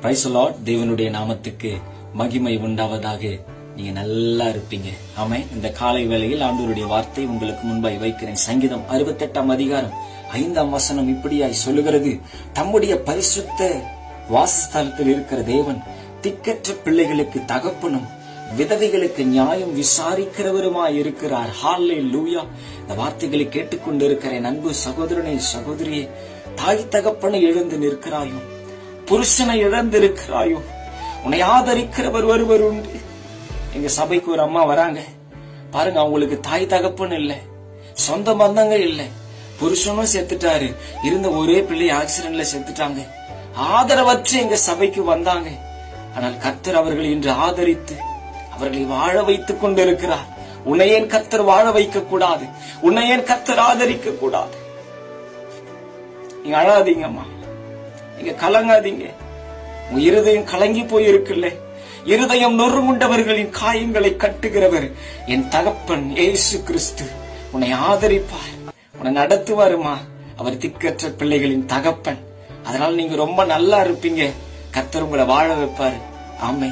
பிரைசலாட் தேவனுடைய நாமத்துக்கு மகிமை உண்டாவதாக. நீங்க நல்லா இருப்பீங்க. ஆமே இந்த காலை வேளையில் ஆண்டவருடைய வார்த்தை உங்களுக்கு முன்பாய் வைக்கிறேன். சங்கீதம் அறுபத்தெட்டாம் அதிகாரம் ஐந்தாம் வசனம் இப்படியாய் சொல்லுகிறது. தம்முடைய பரிசுத்த வாசஸ்தலத்தில் இருக்கிற தேவன் திக்கற்ற பிள்ளைகளுக்கு தகப்பனும் விதவைகளுக்கு நியாயம் விசாரிக்கிறவருமாய் இருக்கிறார். ஹாலே லூயா இந்த வார்த்தைகளை கேட்டுக்கொண்டிருக்கிற என் அன்பு சகோதரனே சகோதரியே தாய் தகப்பனை எழுந்து நிற்கிறாயோ புருஷனை இழந்திருக்கிறாயோ? உன்னை ஆதரிக்கிறவர் ஒருவர் உண்டு. எங்க சபைக்கு ஒரு அம்மா வராங்க. பாருங்க அவங்களுக்கு தாய் தகப்பன் இல்ல. சொந்த பந்தங்கள் இல்ல. புருஷனும் செத்துட்டாரு. இருந்த ஒரே பிள்ளை ஆக்சிடென்ட்ல செத்துட்டாங்க. ஆதரவற்று எங்க சபைக்கு வந்தாங்க. ஆனால் கத்தர் அவர்களை இன்று ஆதரித்து அவர்களை வாழ வைத்துக் கொண்டிருக்கிறார். உன்னை ஏன் கத்தர் வாழ வைக்க கூடாது உன்னை ஏன் கத்தர் ஆதரிக்க கூடாது நீங்க அழாதீங்கம்மா. நீங்க கலங்காதீங்க. இருதயம் கலங்கி போயிருக்குல்ல. இருதயம் நொறுங்குண்டவர்களின் காயங்களை கட்டுகிறவர் என் தகப்பன் ஏசு கிறிஸ்து. உன்னை ஆதரிப்பார். உன்னை நடத்துவாருமா. அவர் திக்கற்ற பிள்ளைகளின் தகப்பன். அதனால நீங்க ரொம்ப நல்லா இருப்பீங்க. கத்தர் உங்களை வாழ வைப்பாரு. ஆமை